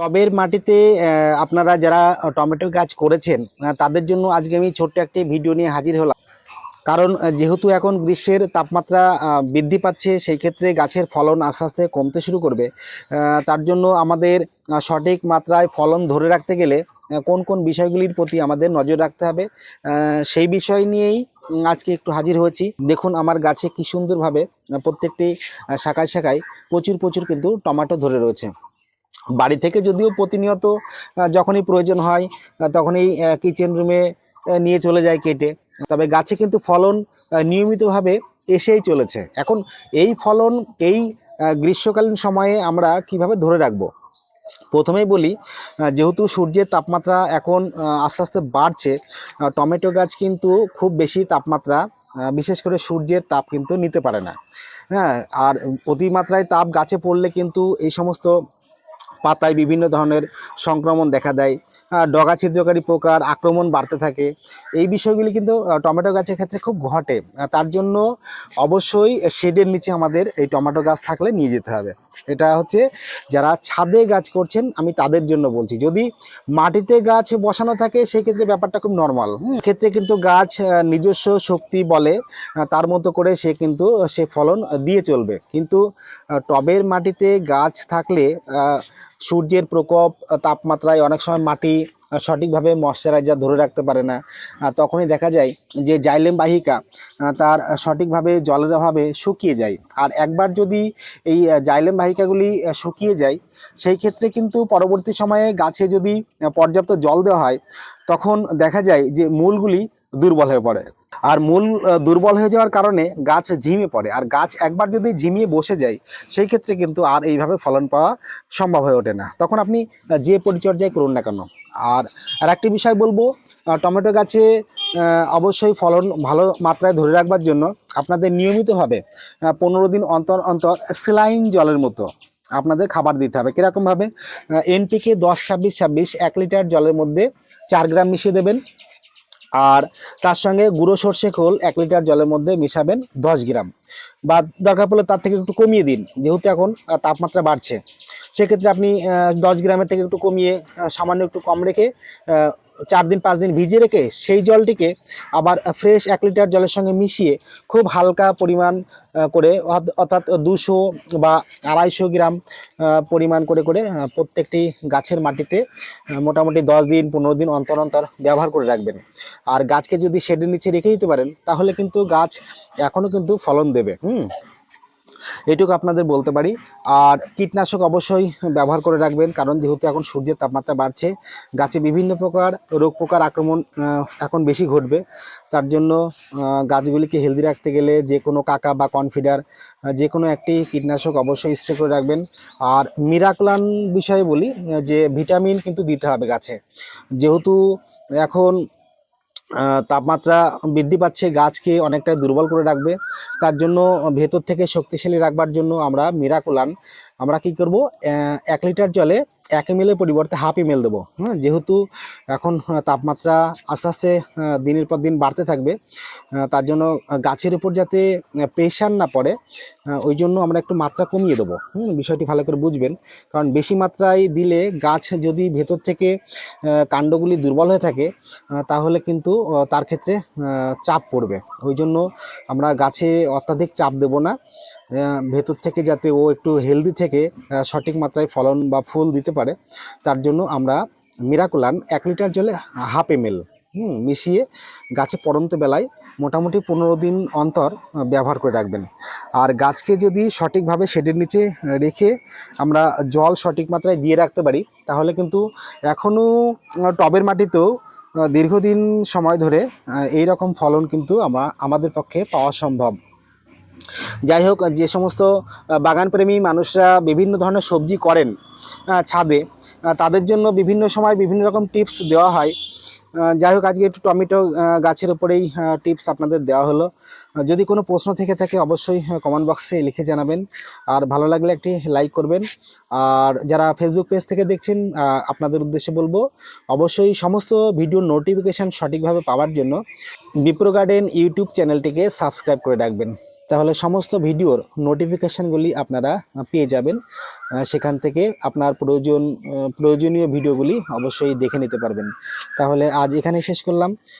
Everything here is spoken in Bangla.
টবের মাটিতে আপনারা যারা টমেটো গাছ করেছেন তাদের জন্য আজকে আমি ছোট্ট একটি ভিডিও নিয়ে হাজির হলাম। কারণ যেহেতু এখন গ্রীষ্মের তাপমাত্রা বৃদ্ধি পাচ্ছে, সেই ক্ষেত্রে গাছের ফলন আস্তে আস্তে কমতে শুরু করবে। তার জন্য আমাদের সঠিক মাত্রায় ফলন ধরে রাখতে গেলে কোন কোন বিষয়গুলির প্রতি আমাদের নজর রাখতে হবে সেই বিষয় নিয়েই আজকে একটু হাজির হয়েছি। দেখুন আমার গাছে কি সুন্দরভাবে প্রত্যেকটি শাখায় শাখায় প্রচুর প্রচুর কিন্তু টমেটো ধরে রয়েছে। বাড়ি থেকে যদিও প্রতিনিয়ত যখনই প্রয়োজন হয় তখনই কিচেন রুমে নিয়ে চলে যায় কেটে। তবে গাছে কিন্তু ফলন নিয়মিতভাবে এসেই চলেছে। এখন এই ফলন, এই গ্রীষ্মকালীন সময়ে আমরা কীভাবে ধরে রাখব? প্রথমেই বলি যেহেতু সূর্যের তাপমাত্রা এখন আস্তে আস্তে বাড়ছে টমেটো গাছ কিন্তু খুব বেশি তাপমাত্রা বিশেষ করে সূর্যের তাপ কিন্তু নিতে পারে না। হ্যাঁ আর অতিমাত্রায় তাপ গাছে পড়লে কিন্তু এই সমস্ত পাতায় বিভিন্ন ধরনের সংক্রমণ দেখা দেয় ডগা ছিদ্রকারী পোকার আক্রমণ বাড়তে থাকে। এই বিষয়গুলি কিন্তু টমেটো গাছের ক্ষেত্রে খুব ঘটে। তার জন্য অবশ্যই শেডের নিচে আমাদের এই টমেটো গাছ থাকলে নিয়ে যেতে হবে। এটা হচ্ছে যারা ছাদে গাছ করছেন, আমি তাদের জন্য বলছি। যদি মাটিতে গাছ বসানো থাকে সেই ক্ষেত্রে ব্যাপারটা খুব নর্মাল ক্ষেত্রে কিন্তু গাছ নিজস্ব শক্তি বলে তার মতো করে সে কিন্তু সে ফলন দিয়ে চলবে। কিন্তু টবের মাটিতে গাছ থাকলে সূর্যের প্রকোপ তাপমাত্রায় অনেক সময় মাটি সঠিকভাবে ময়শ্চারাইজার ধরে রাখতে পারে না। তখনই দেখা যায় যে জাইলেম বাহিকা তার সঠিকভাবে জলের অভাবে শুকিয়ে যায়। আর একবার যদি এই জাইলেম বাহিকাগুলি শুকিয়ে যায়, সেই ক্ষেত্রে কিন্তু পরবর্তী সময়ে গাছে যদি পর্যাপ্ত জল দেওয়া হয়, তখন দেখা যায় যে মূলগুলি দুর্বল হয়ে পড়ে। আর মূল দুর্বল হয়ে যাওয়ার কারণে গাছ ঝিমে পড়ে। আর গাছ একবার যদি ঝিমিয়ে বসে যায়, সেই ক্ষেত্রে কিন্তু আর এইভাবে ফলন পাওয়া সম্ভব হয়ে ওঠে না। তখন আপনি যে পরিচর্যায় করুন না কেন। আর আর একটি বিষয় বলব টমেটো গাছে অবশ্যই ফলন ভালো মাত্রায় ধরে রাখবার জন্য আপনাদের নিয়মিতভাবে পনেরো দিন অন্তর অন্তর স্যালাইন জলের মতো আপনাদের খাবার দিতে হবে। কীরকমভাবে? এনপিকে দশ ছাব্বিশ ছাব্বিশ এক লিটার জলের মধ্যে চার গ্রাম মিশিয়ে দেবেন। আর তার সঙ্গে গুঁড়ো সর্ষে খোল এক লিটার জলের মধ্যে মিশাবেন দশ গ্রাম। বা দরকার পড়লে তার থেকে একটু কমিয়ে দিন, যেহেতু এখন তাপমাত্রা বাড়ছে। সেক্ষেত্রে আপনি দশ গ্রামের থেকে একটু কমিয়ে সামান্য একটু কম রেখে চার দিন, পাঁচ দিন ভিজিয়ে রেখে সেই জলটিকে আবার ফ্রেশ এক লিটার জলের সঙ্গে মিশিয়ে খুব হালকা পরিমাণ করে অর্থ- অর্থাৎ দুশো বা আড়াইশো গ্রাম পরিমাণ করে করে প্রত্যেকটি গাছের মাটিতে মোটামুটি দশ দিন, পনেরো দিন অন্তর অন্তর ব্যবহার করে রাখবেন। আর গাছকে যদি শেডের নিচে রেখে দিতে পারেন, তাহলে কিন্তু গাছ এখনও কিন্তু ফলন দেবে, হুম? এটুকু আপনাদের বলতে পারি। আর কীটনাশক অবশ্যই ব্যবহার করে রাখবেন, কারণ যেহেতু এখন সূর্যের তাপমাত্রা বাড়ছে, গাছে বিভিন্ন প্রকার রোগ পোকার আক্রমণ এখন বেশি ঘটবে। তার জন্য গাছগুলিকে হেলদি রাখতে গেলে যে কোনো কাকা বা কনফিডার যে কোনো একটি কীটনাশক অবশ্যই স্প্রে করে রাখবেন। আর মিরাকলান বিষয়ে বলি, যে ভিটামিন কিন্তু দিতে হবে গাছে। যেহেতু এখন তাপমাত্রা বৃদ্ধি পাচ্ছে, গাছকে অনেকটা দুর্বল করে রাখবে। তার জন্য ভেতর থেকে শক্তিশালী রাখবার জন্য আমরা মিরাকুলান আমরা কি করব? এক লিটার জলে এক এম পরিবর্তে হাফ এম এল দেবো। হ্যাঁ যেহেতু এখন তাপমাত্রা আস্তে আস্তে দিনের পর দিন বাড়তে থাকবে তার জন্য গাছের উপর যাতে প্রেশার না পড়ে ওই জন্য আমরা একটু মাত্রা কমিয়ে দেবো। হুম, বিষয়টি ভালো করে বুঝবেন। কারণ বেশি মাত্রায় দিলে গাছ যদি ভেতর থেকে কাণ্ডগুলি দুর্বল হয়ে থাকে তাহলে কিন্তু তার ক্ষেত্রে চাপ পড়বে। ওই জন্য আমরা গাছে অত্যাধিক চাপ দেব না। ভেতর থেকে যাতে ও একটু হেলদি থেকে সঠিক মাত্রায় ফলন বা ফুল দিতে পারে, তার জন্য আমরা মিরাকুলান এক লিটার জলে হাফ এম এল হুম, মিশিয়ে গাছে পড়ন্ত বেলায় মোটামুটি পনেরো দিন অন্তর ব্যবহার করে রাখবেন। আর গাছকে যদি সঠিকভাবে শেডের নিচে রেখে আমরা জল সঠিক মাত্রায় দিয়ে রাখতে পারি, তাহলে কিন্তু এখনও টবের মাটিতেও দীর্ঘদিন সময় ধরে এই রকম ফলন কিন্তু আমরা, আমাদের পক্ষে পাওয়া সম্ভব। যাই হোক, যে সমস্ত বাগানপ্রেমী মানুষরা বিভিন্ন ধরনের সবজি করেন ছাদে তাদের জন্য বিভিন্ন সময় বিভিন্ন রকম টিপস দেওয়া হয়। যাই হোক, আজকে একটু টমেটো গাছের উপরেই টিপস আপনাদের দেওয়া হলো। যদি কোনো প্রশ্ন থেকে থাকে, অবশ্যই কমেন্ট বক্সে লিখে জানাবেন। আর ভালো লাগলে একটি লাইক করবেন। আর যারা ফেসবুক পেজ থেকে দেখছেন আপনাদের উদ্দেশ্যে বলব, অবশ্যই সমস্ত ভিডিও নোটিফিকেশান সঠিকভাবে পাওয়ার জন্য বিপ্রো গার্ডেন ইউটিউব চ্যানেলটিকে সাবস্ক্রাইব করে রাখবেন। তাহলে সমস্ত ভিডিওর নোটিফিকেশানগুলি আপনারা পেয়ে যাবেন। সেখান থেকে আপনার প্রয়োজন প্রয়োজনীয় ভিডিওগুলি অবশ্যই দেখে নিতে পারবেন। তাহলে আজ এখানে শেষ করলাম।